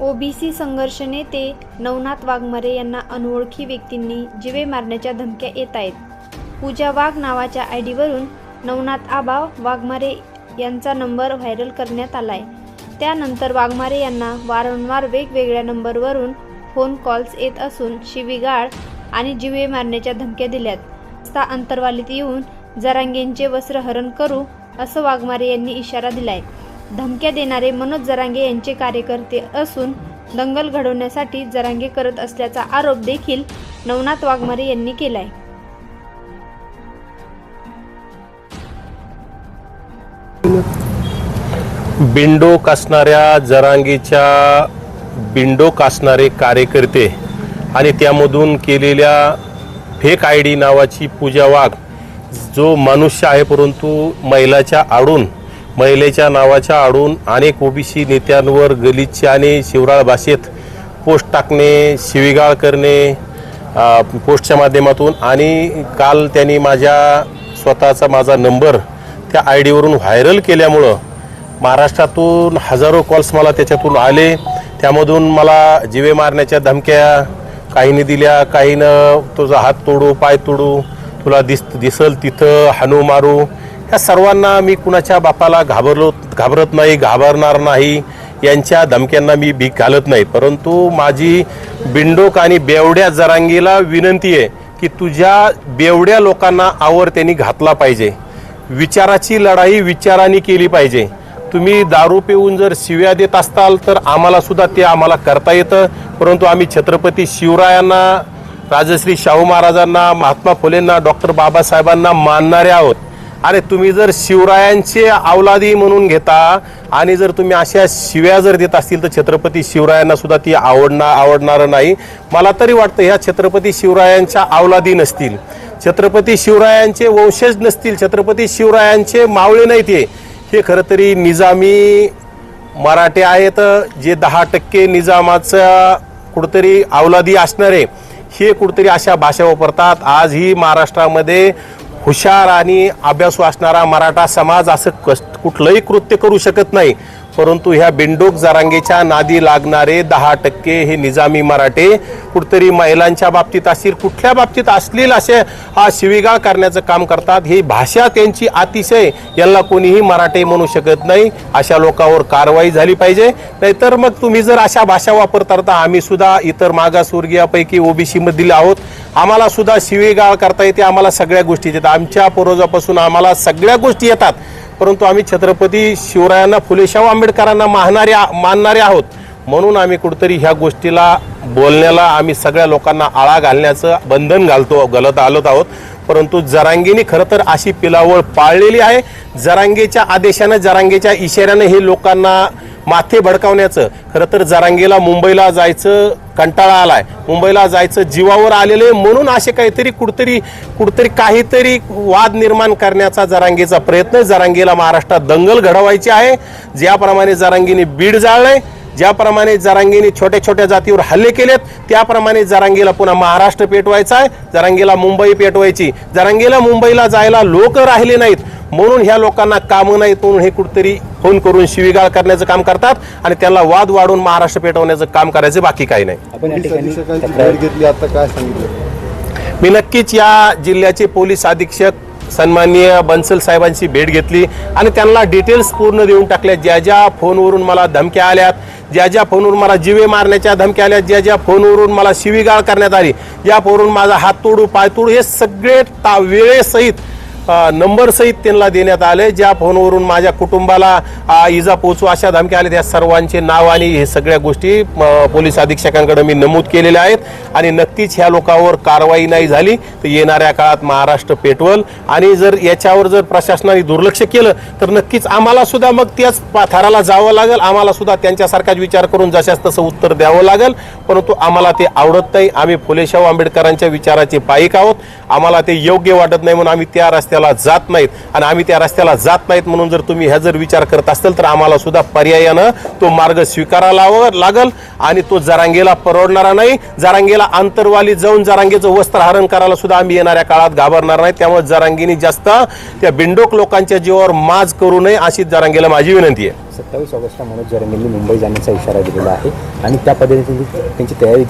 OBC संघर्ष नेते नवनाथ वाघमारे यांना अनोळखी व्यक्तींनी जिवे मारण्याच्या धमक्या येत आहेत पूजा वाघ नावाच्या आय डीवरून नवनाथ आबा वाघमारे यांचा नंबर व्हायरल करण्यात आलाय. त्यानंतर वाघमारे यांना वारंवार वेगवेगळ्या नंबरवरून फोन कॉल्स येत असून शिवीगाळ आणि जिवे मारण्याच्या धमक्या दिल्यात. रस्ता अंतरवालीत येऊन जरांगेंचे वस्त्रहरण करू असं वाघमारे यांनी इशारा दिलाय. धमक्या देणारे मनोज जरांगे यांचे कार्यकर्ते असून दंगल घडवण्यासाठी जरांगे करत असल्याचा आरोप देखील नवनाथ वाघमारे यांनी केलाय. बिंडोक असणाऱ्या जरांगीच्या बिंडोक असणारे कार्यकर्ते आणि त्यामधून केलेल्या फेक आय डी नावाची पूजा वाघ जो मनुष्य आहे परंतु महिलाच्या आडून महिलेच्या नावाच्या आडून अनेक ओबीसी नेत्यांवर गलिच्छ आणि शिवराळ भाषेत पोस्ट टाकणे शिवीगाळ करणे पोस्टच्या माध्यमातून आणि काल त्यांनी माझ्या स्वतःचा माझा नंबर त्या आय डीवरून व्हायरल केल्यामुळं महाराष्ट्रातून हजारो कॉल्स मला त्याच्यातून आले. त्यामधून मला जिवे मारण्याच्या धमक्या काहींनी दिल्या काहीनं तुझा हात तोडू पाय तोडू तुला दिस दिसल तिथं हाणू मारू या सर्वांना मी कुणाच्या बापाला घाबरलो घाबरत नाही घाबरणार नाही यांच्या धमक्यांना मी भीक घालत नाही. परंतु माझी बिंडोक आणि बेवड्या जरांगीला विनंती आहे की तुझ्या बेवड्या लोकांना आवर त्यांनी घातला पाहिजे. विचाराची लढाई विचाराने केली पाहिजे. तुम्ही दारू पिऊन जर शिव्या देत असताल तर आम्हाला सुद्धा ते आम्हाला करता येतं. परंतु आम्ही छत्रपती शिवरायांना राजश्री शाहू महाराजांना महात्मा फुलेंना डॉक्टर बाबासाहेबांना मानणारे आहोत. अरे तुम्ही जर शिवरायांचे अवलादी म्हणून घेता आणि जर तुम्ही अशा शिव्या जर देत असतील तर छत्रपती शिवरायांना सुद्धा ती आवडणार आवडणार नाही. मला तरी वाटतं ह्या छत्रपती शिवरायांच्या अवलादी नसतील. छत्रपती शिवरायांचे वंशज नसतील छत्रपती शिवरायांचे मावळे नाही ते हे खरं तरी निजामी मराठे आहेत जे दहा टक्के निजामाचा कुठंतरी अवलादी असणारे. हे कुठंतरी अशा भाषा वापरतात. आजही महाराष्ट्रामध्ये हुशार आणि अभ्यासू असणारा मराठा समाज असं कस कुठलंही कृत्य करू शकत नाही. परंतु ह्या बिंडोक जरांगेच्या नादी लागणारे दहा टक्के हे निजामी मराठे कुठतरी महिलांच्या बाबतीत असतील कुठल्या बाबतीत असतील असे हा शिवीगाळ करण्याचं काम करतात ही भाषा त्यांची अतिशय यांना कोणीही मराठे म्हणू शकत नाही अशा लोकांवर कारवाई झाली पाहिजे. नाहीतर मग तुम्ही जर अशा भाषा वापरता तर आम्ही सुद्धा इतर मागासवर्गीयापैकी ओबीसीमधील आहोत. आम्हाला सुद्धा शिवीगाळ करता येते आम्हाला सगळ्या गोष्टी येतात. आमच्या पूर्वजापासून आम्हाला सगळ्या गोष्टी येतात. परंतु आम्ही छत्रपती शिवरायांना फुलेशाह आंबेडकरांना मानणारे मानणारे आहोत. म्हणून आम्ही कुठेतरी ह्या गोष्टीला बोलण्याला आम्ही सगळ्या लोकांना आळा घालण्याचं बंधन घालतो घालत आलोत आहोत. परंतु जरांगीने खरं तर अशी पिलावळ पाळलेली आहे. जरांगेच्या आदेशानं जरांगेच्या इशाऱ्यानं हे लोकांना माथे भडकावण्याचं. खरं तर जरांगेला मुंबईला जायचं कंटाळा आलाय. मुंबईला जायचं जीवावर आलेलं आहे म्हणून असे काहीतरी कुठतरी कुठतरी काहीतरी वाद निर्माण करण्याचा जरांगेचा प्रयत्न आहे. जरांगेला महाराष्ट्रात दंगल घडवायची आहे. ज्याप्रमाणे जरांगीने बीड जाळलंय. ज्याप्रमाणे जरांगीने छोट्या छोट्या जातीवर हल्ले केलेत त्याप्रमाणे जरांगीला पुन्हा महाराष्ट्र पेटवायचा आहे. जरांगीला मुंबई पेटवायची. जरांगीला मुंबईला जायला लोक राहिले नाहीत. म्हणून ह्या लोकांना कामं नाहीत म्हणून हे कुठतरी फोन करून शिवीगाळ करण्याचं काम करतात आणि त्यांना वाद वाढून महाराष्ट्र पेटवण्याचं काम करायचं बाकी काही नाही. आपण या पोलीस ठिकाणी अधीक्षकांची तक्रार- भेट घेतली आता काय सांगितलं? मी नक्कीच या जिल्ह्याचे पोलीस अधीक्षक सन्माननीय बन्सल साहेबांची भेट घेतली आणि त्यांना डिटेल्स पूर्ण देऊन टाकल्या. ज्या ज्या फोनवरून मला धमक्या आल्यात ज्या ज्या फोनवरून मला जिवे मारण्याच्या धमक्या आल्या ज्या ज्या फोनवरून मला शिवीगाळ करण्यात आली या फोनवरून माझा हात तोडू पाय तोडू हे सगळे ता वेळेसहित नंबरसहित नंबर सहित त्यांना देण्यात आले. ज्या फोनवरून माझ्या कुटुंबाला इजा पोचू अशा धमक्या आल्या त्या सर्वांचे नाव आणि हे सगळ्या गोष्टी पोलीस अधीक्षकांकडे मी नमूद केलेल्या आहेत. आणि नक्कीच ह्या लोकांवर कारवाई नाही झाली तर येणाऱ्या काळात महाराष्ट्र पेटवल. आणि जर याच्यावर जर प्रशासनाने दुर्लक्ष केलं तर नक्कीच आम्हाला सुद्धा मग त्याच पाथाराला जावं लागेल. आम्हाला सुद्धा त्यांच्यासारखाच विचार करून जशाच तसं उत्तर द्यावं लागेल. परंतु आम्हाला ते आवडत नाही. आम्ही फुलेशाहू आंबेडकरांच्या विचाराचे पायिक आहोत. आम्हाला ते योग्य वाटत नाही म्हणून आम्ही त्या रस्त्याला जात नाहीत आणि आम्ही त्या रस्त्याला जात नाहीत म्हणून जर तुम्ही ह्या जर विचार करत असाल तर आम्हाला सुद्धा पर्यायानं तो मार्ग स्वीकारायला लागल आणि तो जरांगेला परवडणारा नाही. जरांगेला आंतरवाली जाऊन जरांगेचं वस्त्रहरण करायला सुद्धा आम्ही येणाऱ्या काळात घाबरणार नाही त्यामुळे जरांगीनी जास्त त्या बिंडोक लोकांच्या जीवावर माज करू नये अशी जरांगेला माझी विनंती आहे. सत्तावीस ऑगस्टला मनोज जरांगेंनी मुंबई जाण्याचा इशारा दिलेला आहे आणि त्या पद्धतीने त्यांची तयारी